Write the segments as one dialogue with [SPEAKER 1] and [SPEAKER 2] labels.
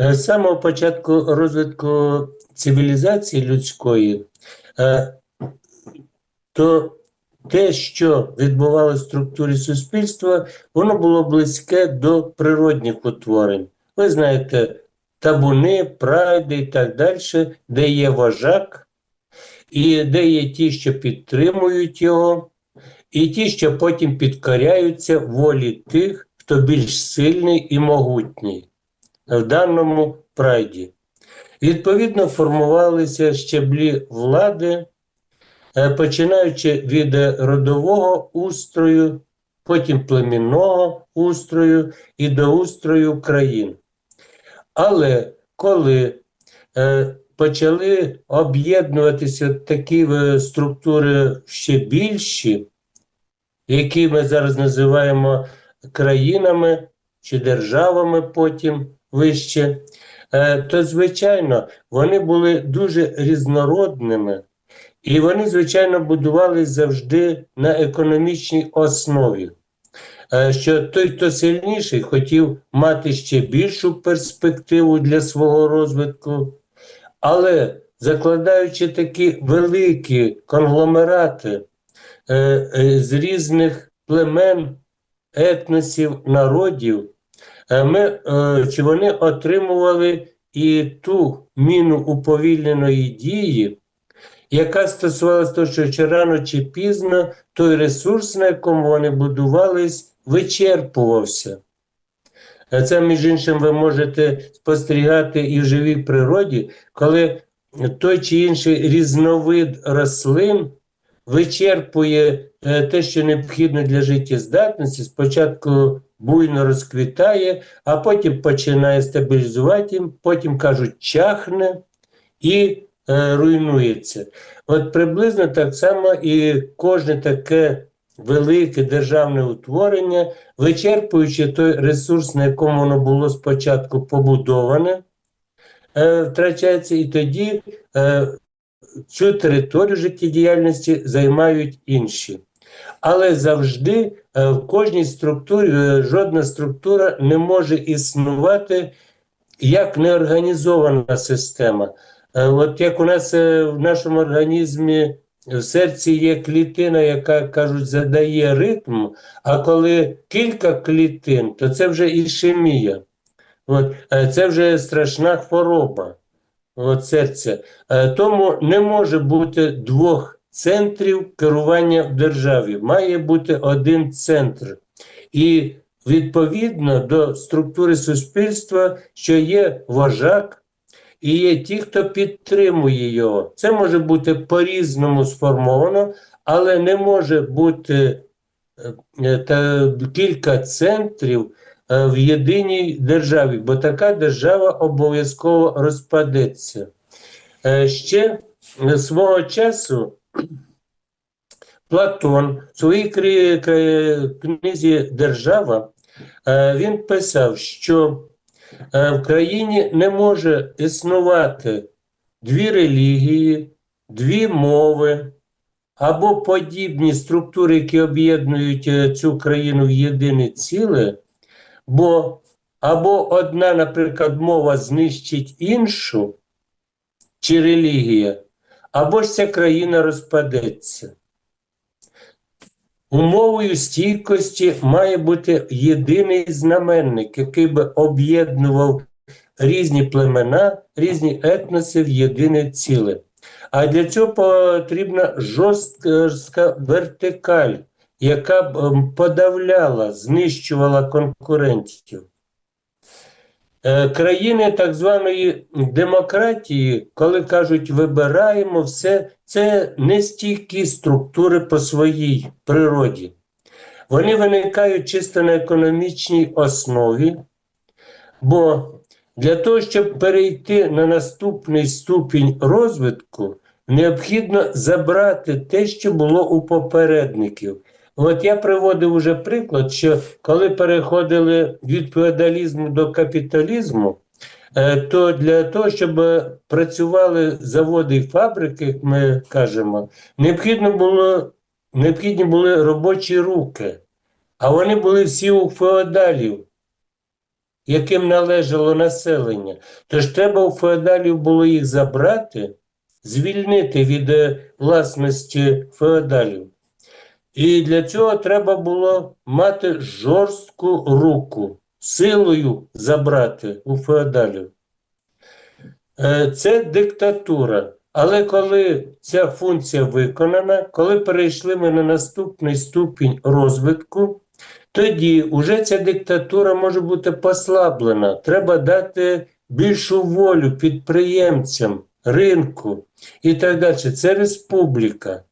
[SPEAKER 1] Е, З самого початку розвитку цивілізації людської, е, то те, що відбувалося в структурі суспільства, воно було близьке до природних утворень. Ви знаєте, табуни, прайди і так далі, де є вожак, і де є ті, що підтримують його, і ті, що потім підкоряються волі тих, хто більш сильний і могутній в даному прайді. Відповідно, формувалися щеблі влади, е, починаючи від родового устрою, потім племінного устрою і до устрою країн. Але коли е, почали об'єднуватися такі е, структури ще більші, які ми зараз називаємо країнами чи державами потім вище, е, то, звичайно, вони були дуже різнородними, і вони, звичайно, будувалися завжди на економічній основі. Е, Що той, хто сильніший, хотів мати ще більшу перспективу для свого розвитку, але закладаючи такі великі конгломерати е, з різних племен, етносів, народів, ми, е, чи вони отримували і ту міну уповільненої дії, яка стосувалася того, що чи рано чи пізно той ресурс, на якому вони будувались, вичерпувався. Е, Це, між іншим, ви можете спостерігати і в живій природі, коли той чи інший різновид рослин вичерпує е, те, що необхідно для життєздатності, спочатку буйно розквітає, а потім починає стабілізувати, потім кажуть, чахне і е, руйнується. От приблизно так само і кожне таке велике державне утворення, вичерпуючи той ресурс, на якому воно було спочатку побудоване, е, втрачається, і тоді е, цю територію життєдіяльності займають інші. Але завжди в кожній структурі е, жодна структура не може існувати як неорганізована система. Е, От як у нас е, в нашому організмі в серці є клітина, яка кажуть, задає ритм, а коли кілька клітин, то це вже ішемія. От, е, це вже страшна хвороба от серця. Е, Тому не може бути двох центрів керування в державі. Має бути один центр. І відповідно до структури суспільства, що є вожак, і є ті, хто підтримує його. Це може бути по-різному сформовано, але не може бути е, е, та, кілька центрів е, в єдиній державі, бо така держава обов'язково розпадеться. Ще свого часу Платон в своїй книзі Держава е, він писав, що е, в країні не може існувати дві релігії, дві мови або подібні структури, які об'єднують е, цю країну в єдине ціле, бо або одна, наприклад, мова знищить іншу чи релігія, або ж ця країна розпадеться. Умовою стійкості має бути єдиний знаменник, який би об'єднував різні племена, різні етноси в єдине ціле. А для цього потрібна жорстка вертикаль, яка б ем, подавляла, знищувала конкурентів. Е, Країни так званої демократії, коли кажуть вибираємо все, це нестійкі структури по своїй природі. Вони виникають чисто на економічній основі, бо для того, щоб перейти на наступний ступінь розвитку, необхідно забрати те, що було у попередників. От я приводив уже приклад, що коли переходили від феодалізму до капіталізму, е, то для того, щоб працювали заводи і фабрики, як ми кажемо, необхідно було, необхідні були робочі руки, а вони були всі у феодалів. яким належало населення. Тож треба у феодалів було їх забрати, звільнити від е, власності феодалів. І для цього треба було мати жорстку руку, силою забрати у феодалів. Е, Це диктатура. Але коли ця функція виконана, коли перейшли ми на наступний ступінь розвитку, тоді вже ця диктатура може бути послаблена. Треба дати більшу волю підприємцям, ринку і так далі. Це республіка.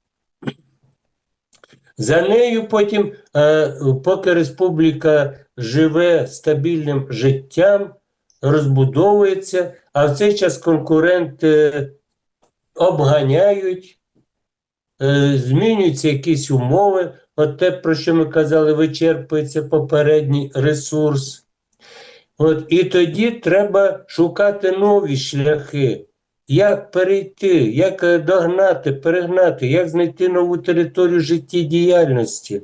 [SPEAKER 1] За нею потім, е, поки республіка живе стабільним життям, розбудовується, а в цей час конкуренти обганяють, е, змінюються якісь умови. От те, про що ми казали, вичерпується попередній ресурс. От, і тоді треба шукати нові шляхи. Як перейти, як е, догнати, перегнати, як знайти нову територію життєдіяльності.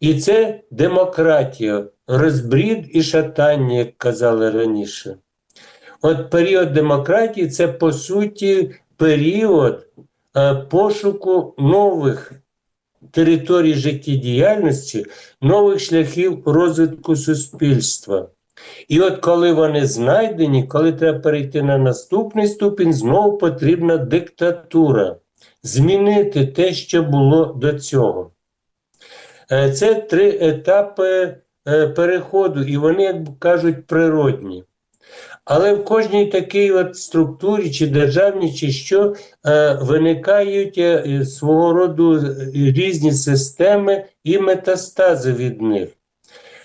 [SPEAKER 1] І це демократія, розбрід і шатання, як казали раніше. От період демократії це по суті період е, пошуку нових територій життєдіяльності, нових шляхів розвитку суспільства. І от коли вони знайдені, коли треба перейти на наступний ступінь, знову потрібна диктатура, змінити те, що було до цього. Е, Це три етапи е, переходу, і вони, як кажуть, природні. Але в кожній такій от структурі, чи державній, чи що, е, виникають свого роду різні системи і метастази від них.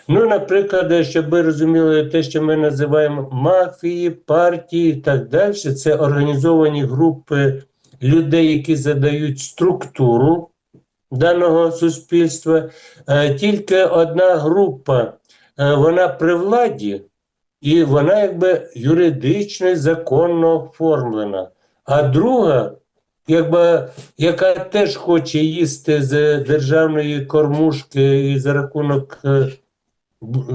[SPEAKER 1] Ну, наприклад, щоб ви розуміли те, що ми називаємо мафії, партії і так далі, це організовані групи людей, які задають структуру даного суспільства. Е, Тільки одна група, е, вона при владі, і вона якби юридично законно оформлена. А друга, якби, яка теж хоче їсти з державної кормушки і за рахунок е,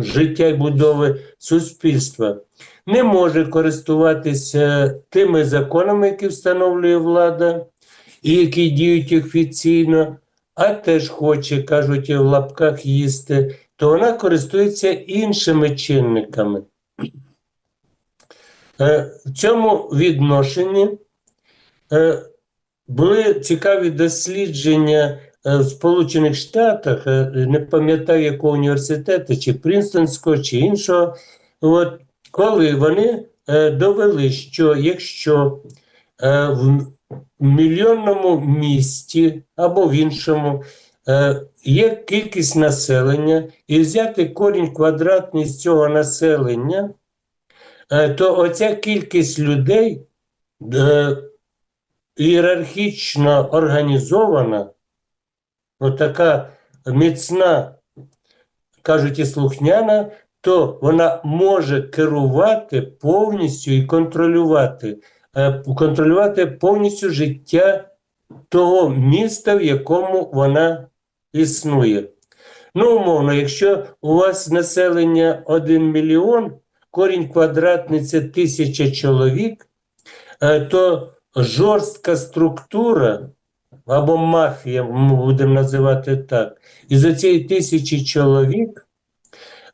[SPEAKER 1] життя і будови суспільства, не може користуватися тими законами, які встановлює влада, і які діють офіційно, а теж хоче, кажуть, в лапках їсти, то вона користується іншими чинниками. Е, В цьому відношенні е, були цікаві дослідження в Сполучених Штатах, е, не пам'ятаю якого університету, чи Принстонського, чи іншого. От, коли вони е, довели, що якщо е, в мільйонному місті або в іншому е, є кількість населення, і взяти корінь квадратний з цього населення, е, то оця кількість людей е, ієрархічно організована, отака міцна, кажуть, і слухняна, то вона може керувати повністю і контролювати, е, контролювати повністю життя того міста, в якому вона існує. Ну, умовно, якщо у вас населення 1 мільйон, корінь квадратний це тисяча чоловік, е, то жорстка структура або мафія, ми будемо називати так, із цієї тисячі чоловік,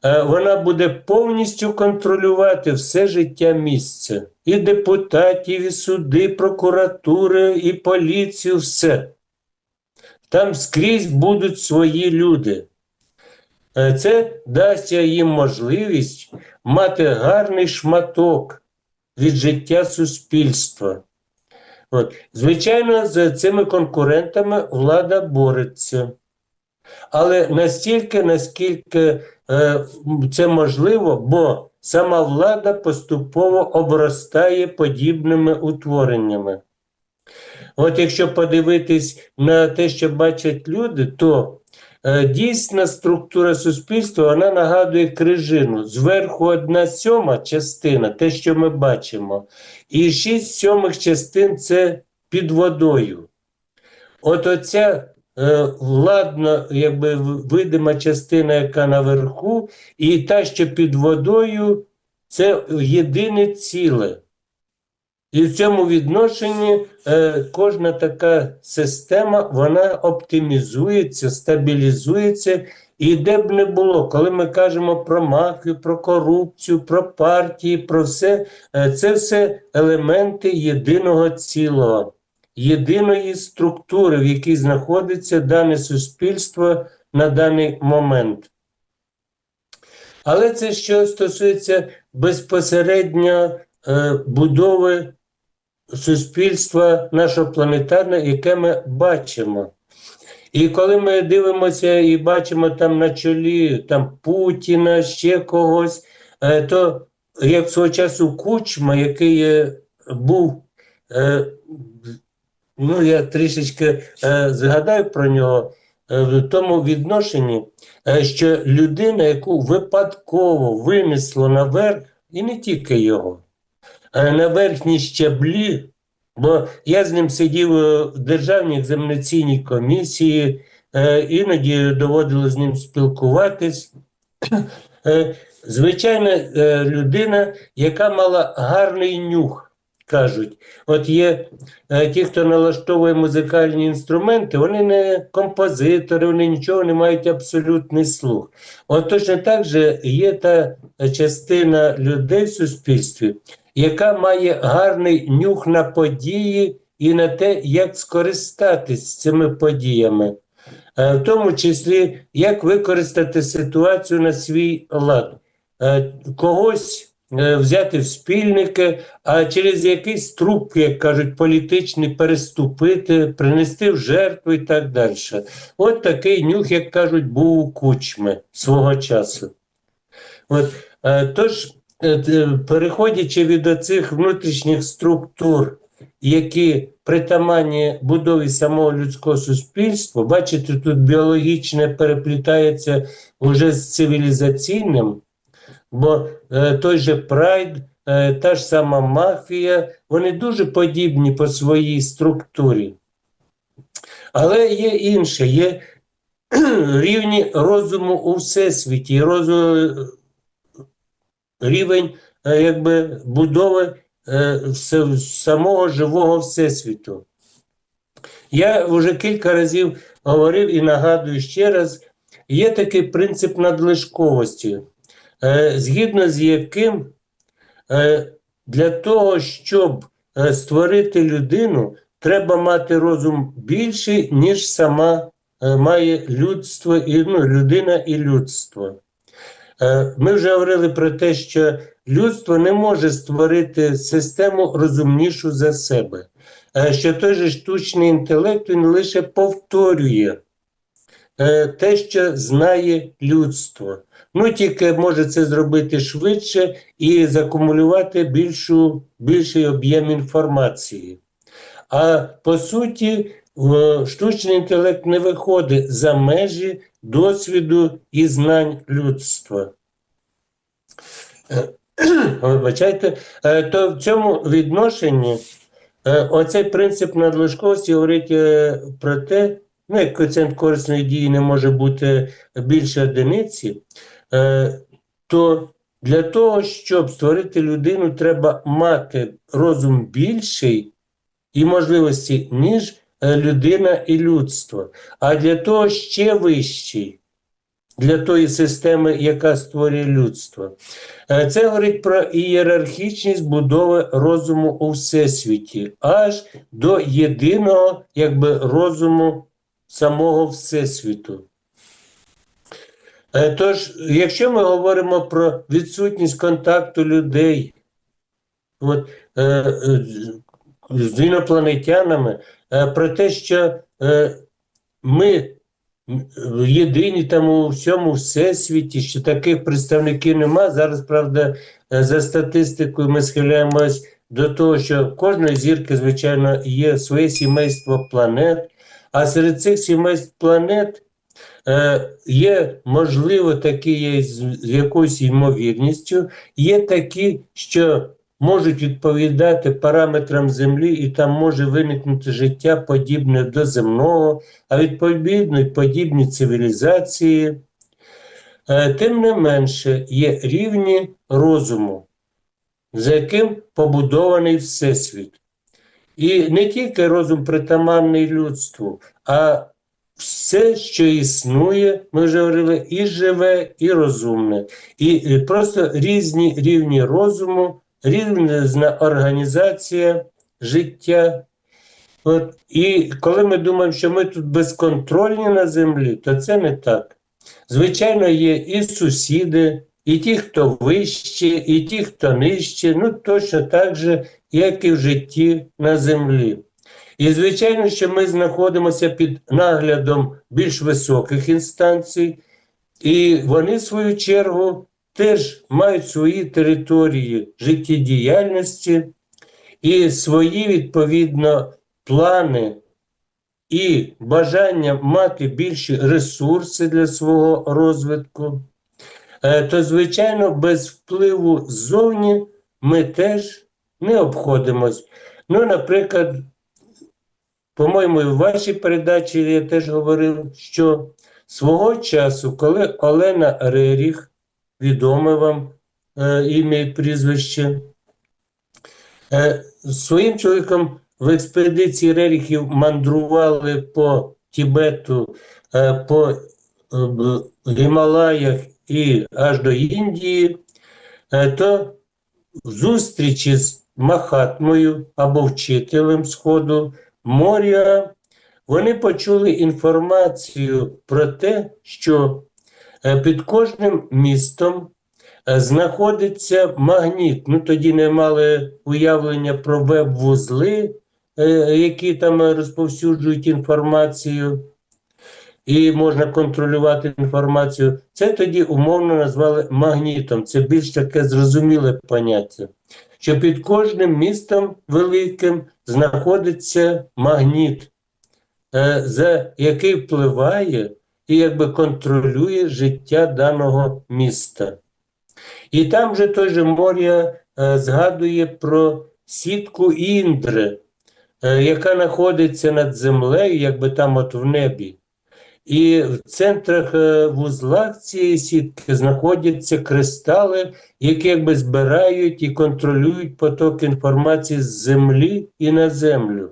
[SPEAKER 1] е, вона буде повністю контролювати все життя місця. І депутатів, і суди, і прокуратури, і поліцію, все. Там скрізь будуть свої люди. Е, Це дасть їм можливість мати гарний шматок від життя суспільства. От. Звичайно, з цими конкурентами влада бореться. Але настільки, наскільки е, це можливо, бо сама влада поступово обростає подібними утвореннями. От якщо подивитись на те, що бачать люди, то дійсна структура суспільства вона нагадує крижину. Зверху одна сьома частина, те, що ми бачимо, і шість сьомих частин це під водою. От оця е, владна, якби видима частина, яка наверху, і та, що під водою, це єдине ціле. І в цьому відношенні е, кожна така система вона оптимізується, стабілізується. І де б не було, коли ми кажемо про мафію, про корупцію, про партії, про все, е, це все елементи єдиного цілого, єдиної структури, в якій знаходиться дане суспільство на даний момент. Але це що стосується безпосередньо е, будови суспільства нашого планетарного, яке ми бачимо. І коли ми дивимося і бачимо там на чолі там Путіна, ще когось, е, то як свого часу Кучма, який е, був, е, ну я трішечки згадаю про нього в тому відношенні, що людина, яку випадково винесло наверх, і не тільки його, на верхні щаблі Бо я з ним сидів е, в Державній екзаменаційній комісії, е, іноді доводило з ним спілкуватись. Е, звичайна людина, яка мала гарний нюх. Кажуть, от є ті, хто налаштовує музикальні інструменти, вони не композитори, вони нічого не мають абсолютний слух. От точно так же є та частина людей в суспільстві, яка має гарний нюх на події і на те, як скористатись цими подіями, е, в тому числі, як використати ситуацію на свій лад, е, когось е, взяти в спільники, а через якийсь труп, як кажуть, політичний переступити, принести в жертву і так далі. От такий нюх, як кажуть, був у кучми свого часу. От, Тож переходячи від оцих внутрішніх структур, які притаманні будові самого людського суспільства, бачите, тут біологічне переплітається вже з цивілізаційним, бо е, той же прайд, е, та ж сама мафія, вони дуже подібні по своїй структурі. Але є інше, є рівні розуму у всесвіті, розуму рівень е, якби, будови е, самого живого всесвіту. Я вже кілька разів говорив і нагадую ще раз: є такий принцип надлишковості, е, згідно з яким для того, щоб створити людину, треба мати розум більший, ніж сама має людство і ну, людина і людство. Е, ми вже говорили про те, що людство не може створити систему розумнішу за себе, е, що той же штучний інтелект він лише повторює е, те, що знає людство. Ну, тільки може це зробити швидше і закумулювати більшу, більший об'єм інформації. А по суті, штучний інтелект не виходить за межі досвіду і знань людства. Вибачайте, е, то в цьому відношенні е, оцей принцип надлишковості говорить е, про те, ну, як коефіцієнт корисної дії не може бути більше одиниці, то для того, щоб створити людину, треба мати розум більший і можливості, ніж людина і людство. А для того ще вищий, для тої системи, яка створює людство. Е, це говорить про ієрархічність будови розуму у всесвіті, аж до єдиного якби, розуму самого Всесвіту. Е, тож, якщо ми говоримо про відсутність контакту людей от, е, з інопланетянами, про те, що ми єдині там у всьому всесвіті, що таких представників нема. Зараз, правда, е, за статистикою ми схиляємось до того, що в кожної зірки, звичайно, є своє сімейство планет, а серед цих сімейств планет. Е, є, можливо, такі є з якоюсь ймовірністю, є такі, що можуть відповідати параметрам Землі, і там може виникнути життя подібне до земного, а відповідно подібні цивілізації. Е, тим не менше, є рівні розуму. за яким побудований Всесвіт. І не тільки розум притаманний людству, а все, що існує, ми вже говорили, і живе, і розумне. І і просто різні рівні розуму, різна організація життя. От, І коли ми думаємо, що ми тут безконтрольні на землі, то це не так. Звичайно, є і сусіди, і ті, хто вище, і ті, хто нижче, ну точно так же, як і в житті на землі. І, звичайно, що ми знаходимося під наглядом більш високих інстанцій, і вони, в свою чергу, теж мають свої території життєдіяльності і свої, відповідно, плани і бажання мати більші ресурси для свого розвитку, е, то, звичайно, без впливу ззовні ми теж не обходимось. Ну, наприклад, по-моєму, в вашій передачі я теж говорив, що свого часу, коли Олена Реріх, відоме вам е, ім'я і прізвище, е, своїм чоловіком в експедиції Реріхів мандрували по Тібету, е, по е, Гімалаях і аж до Індії, е, то в зустрічі з Махатмою або вчителем Сходу моря, вони почули інформацію про те, що під кожним містом е, знаходиться магніт. Ну тоді не мали уявлення про веб-вузли, е, які там розповсюджують інформацію. І можна контролювати інформацію. Це тоді умовно назвали магнітом. Це більш таке зрозуміле поняття що під кожним містом великим знаходиться магніт, е, за який впливає і якби контролює життя даного міста. І там же той же Морія е, згадує про сітку Індри, е, яка знаходиться над землею, якби там от в небі. І в центрах е, вузлах цієї сітки знаходяться кристали, які якби збирають і контролюють поток інформації з землі і на землю.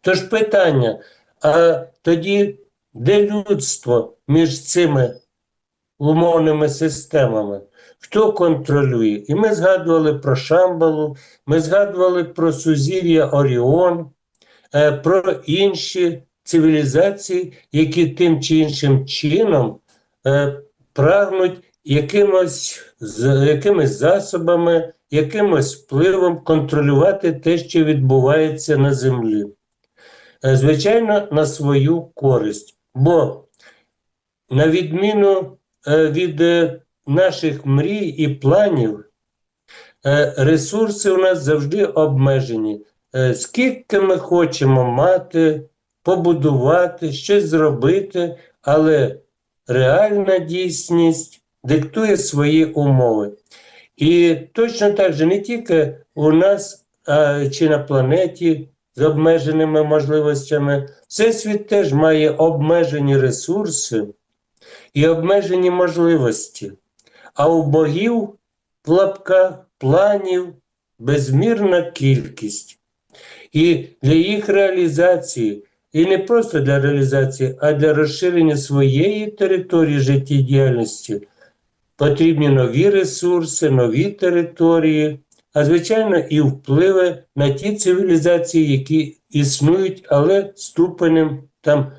[SPEAKER 1] Тож питання: а тоді де людство між цими умовними системами? Хто контролює? І ми згадували про Шамбалу, ми згадували про Сузір'я Оріон, е, про інші цивілізацій, які тим чи іншим чином е, прагнуть якимось, якимись засобами, якимось впливом контролювати те, що відбувається на землі. Е, звичайно, на свою користь. Бо, на відміну е, від е, наших мрій і планів, ресурси у нас завжди обмежені. Скільки ми хочемо мати, побудувати, щось зробити, але реальна дійсність диктує свої умови. І точно так же не тільки у нас а, чи на планеті з обмеженими можливостями, всесвіт теж має обмежені ресурси і обмежені можливості. А у богів в лапках планів безмірна кількість. І для їх реалізації і не просто для реалізації, а для розширення своєї території життєдіяльності потрібні нові ресурси, нові території, а звичайно, і впливи на ті цивілізації, які існують, але ступенем там,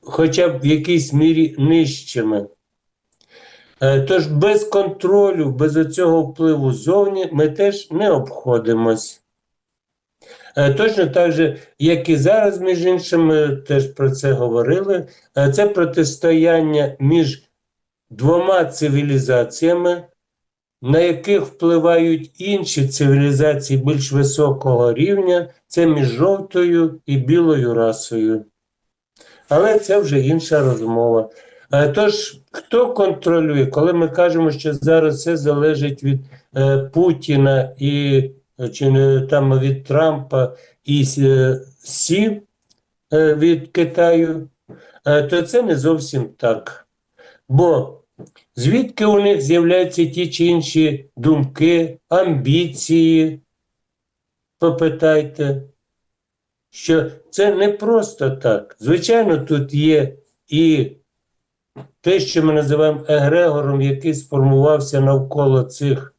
[SPEAKER 1] хоча б в якійсь мірі нижчими. Е, тож без контролю, без цього впливу зовні ми теж не обходимось. Е, точно так же, як і зараз, між іншим, ми теж про це говорили. Е, це протистояння між двома цивілізаціями, на яких впливають інші цивілізації більш високого рівня, це між жовтою і білою расою. Але це вже інша розмова. Е, тож, хто контролює, коли ми кажемо, що зараз все залежить від Путіна і чи не там від Трампа і е, Сі е, від Китаю, е, то це не зовсім так. Бо Звідки у них з'являються ті чи інші думки, амбіції? Попитайте, що це не просто так. Звичайно, тут є і те, що ми називаємо егрегором, який сформувався навколо цих,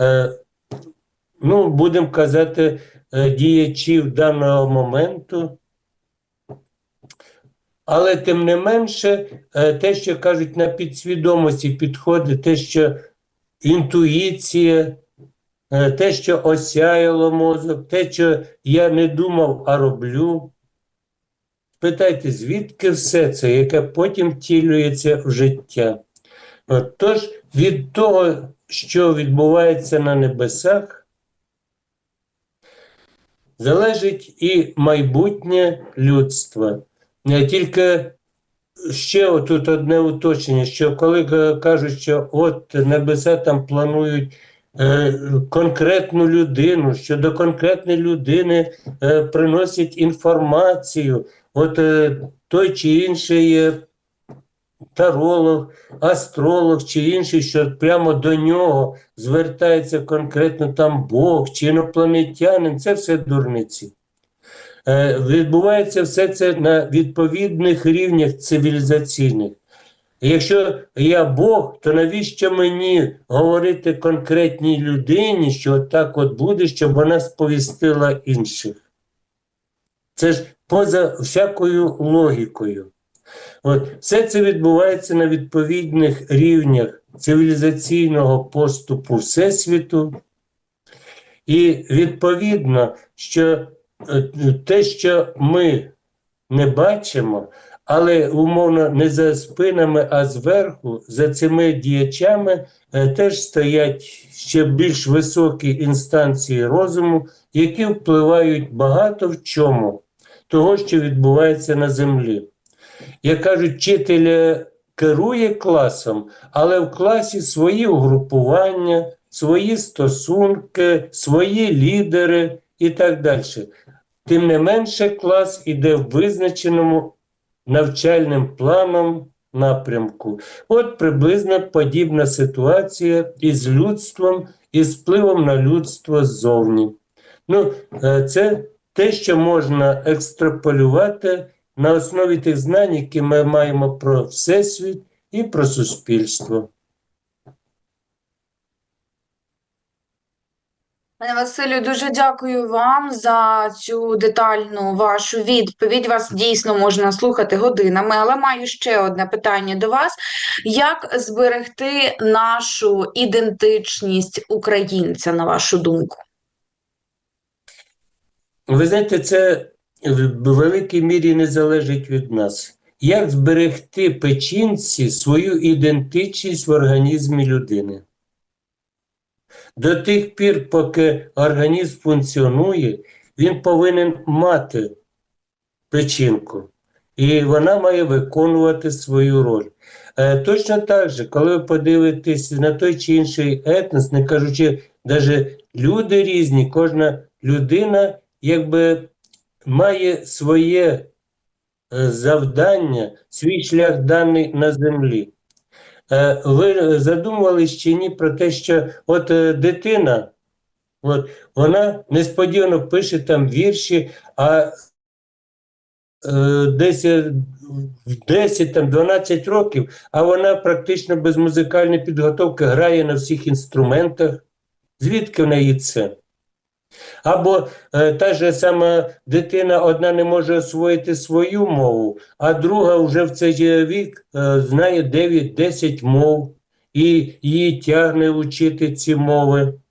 [SPEAKER 1] е, ну, будемо казати, е, діячів даного моменту. Але тим не менше, е, те, що кажуть на підсвідомості підходить, те, що інтуїція, е, те, що осяяло мозок, те, що я не думав, а роблю. Питайте, звідки все це, яке потім втілюється в життя? От, Тож від того, що відбувається на небесах, залежить і майбутнє людства. Тільки ще тут одне уточнення, що коли кажуть, що от небеса там планують е, конкретну людину, що до конкретної людини е, приносять інформацію, от е, той чи інший таролог, астролог чи інший, що прямо до нього звертається конкретно там Бог чи інопланетянин, це все дурниці. Е, Відбувається все це на відповідних рівнях цивілізаційних. Якщо я Бог, то навіщо мені говорити конкретній людині, що так от буде, щоб вона сповістила інших? Це ж поза всякою логікою. От, все це відбувається на відповідних рівнях цивілізаційного поступу Всесвіту. І відповідно, що те, що ми не бачимо, але умовно не за спинами, а зверху, за цими діячами е, теж стоять ще більш високі інстанції розуму, які впливають багато в чому того, що відбувається на землі. Як кажуть, вчитель е, керує класом, але в класі свої угрупування, свої стосунки, свої лідери і так далі. Тим не менше, клас іде в визначеному навчальним планом напрямку. От приблизно подібна ситуація із людством, із впливом на людство ззовні. Ну, е, це те, що можна екстраполювати на основі тих знань, які ми маємо про Всесвіт і про суспільство.
[SPEAKER 2] Пане Василю, дуже дякую вам за цю детальну вашу відповідь. Вас дійсно можна слухати годинами, але маю ще одне питання до вас: як зберегти нашу ідентичність українця, на вашу думку?
[SPEAKER 1] Ви знаєте, це в великій мірі не залежить від нас. Як зберегти печінці свою ідентичність в організмі людини? До тих пір, поки організм функціонує, він повинен мати печінку, і вона має виконувати свою роль. Е, точно так же, коли ви подивитесь на той чи інший етнос, не кажучи, навіть люди різні, кожна людина якби має своє е, завдання, свій шлях даний на землі. Е, Ви задумувались чи ні про те, що от е, дитина, от, вона несподівано пише там вірші, а е, десь в 10 там, 12 років, а вона практично без музикальної підготовки грає на всіх інструментах. Звідки в неї це? Або е, та ж сама дитина одна не може освоїти свою мову, а друга вже в цей вік е, знає 9-10 мов і її тягне вчити ці мови.